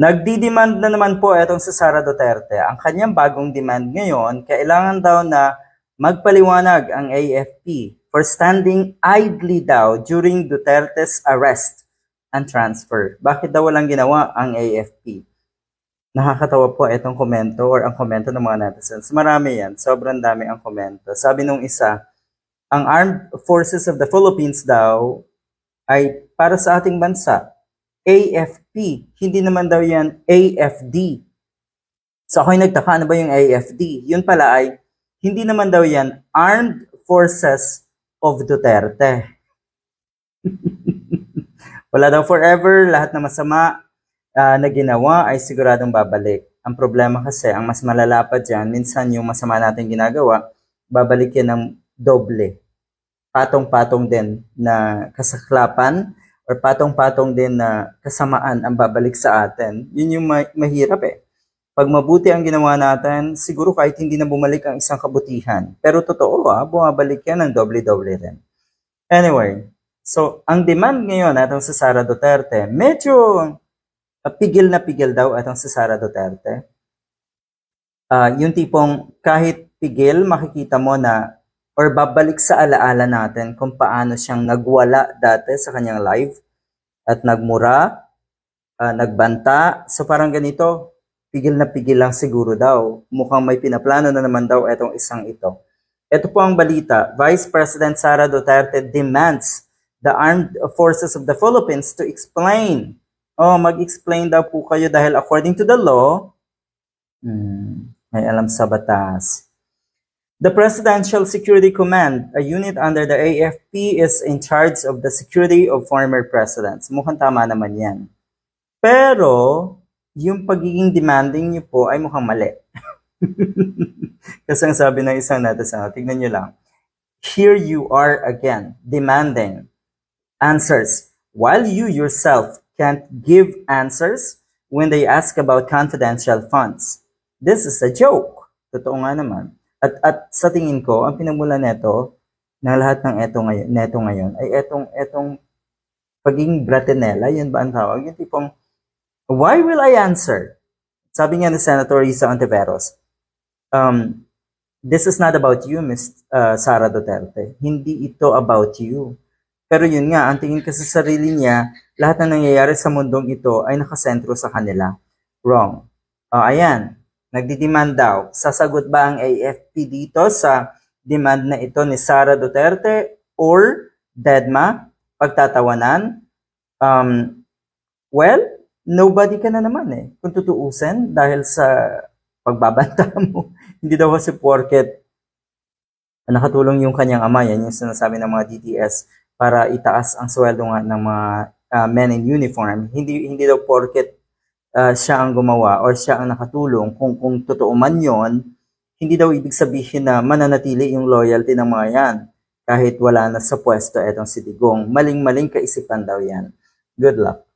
Nagdi-demand na naman po etong si Sara Duterte. Ang kanyang bagong demand ngayon, kailangan daw na magpaliwanag ang AFP for standing idly daw during Duterte's arrest and transfer. Bakit daw walang ginawa ang AFP? Nakakatawa po itong komento or ang komento ng mga netizens. Marami yan. Sobrang dami ang komento. Sabi nung isa, ang Armed Forces of the Philippines daw ay para sa ating bansa. AFP. Hindi naman daw yan AFD. So ako'y nagtaka, ano ba yung AFD? Yun pala ay, hindi naman daw yan Armed Forces of Duterte. Wala daw forever, lahat na masama ah, na ginawa ay siguradong babalik. Ang problema kasi, ang mas malala pa dyan, minsan yung masama natin ginagawa, babalik yan ng doble. Patong-patong din na kasaklapan or patong-patong din na kasamaan ang babalik sa atin. Yun yung ma- mahirap eh. Pag mabuti ang ginawa natin, siguro kahit hindi na bumalik ang isang kabutihan. Pero totoo ah, bumabalik yan ng doble-doble rin. Anyway, so ang demand ngayon atong si Sara Duterte, medyo ah, pigil na pigil daw atong si Sara Duterte. Ah, yung tipong kahit pigil, makikita mo na or babalik sa alaala natin kung paano siyang nagwala dati sa kanyang live at nagmura, ah, nagbanta. So parang ganito, pigil na pigil lang siguro daw. Mukhang may pinaplano na naman daw itong isang ito. Ito po ang balita. Vice President Sara Duterte demands the armed forces of the Philippines to explain. Oh, mag-explain daw po kayo dahil according to the law, hmm, may alam sa batas. The Presidential Security Command, a unit under the AFP, is in charge of the security of former presidents. Mukhang tama naman yan. Pero, yung pagiging demanding niyo po ay mukhang mali. Kasi ang sabi ng isang netizen, tignan niyo lang. Here you are again, demanding answers, while you yourself can't give answers when they ask about confidential funds. This is a joke. Totoo nga naman. At, at sa tingin ko, ang pinagmula neto, ng lahat ng eto ngayon, neto ngayon, ay etong, etong pagiging bratinella, yun ba ang tawag? Yung tipong, why will I answer? Sabi nga ni Senator Risa Ontiveros, um, this is not about you, Miss uh, Sara Duterte. Hindi ito about you. Pero yun nga, ang tingin kasi sa sarili niya, lahat na nangyayari sa mundong ito ay nakasentro sa kanila. Wrong. O, ayan, nagdidemand daw. Sasagot ba ang AFP dito sa demand na ito ni Sara Duterte or Dedma? Pagtatawanan? Um, well, nobody ka na naman eh. Kung tutuusin, dahil sa pagbabanta mo. Hindi daw kasi porket nakatulong yung kanyang ama, yan yung sinasabi ng mga DTS para itaas ang sweldo nga ng mga ah, men in uniform. Hindi hindi daw porket ah, siya ang gumawa or siya ang nakatulong. Kung kung totoo man 'yon, hindi daw ibig sabihin na mananatili yung loyalty ng mga yan kahit wala na sa pwesto etong si Digong. Maling-maling kaisipan daw yan. Good luck.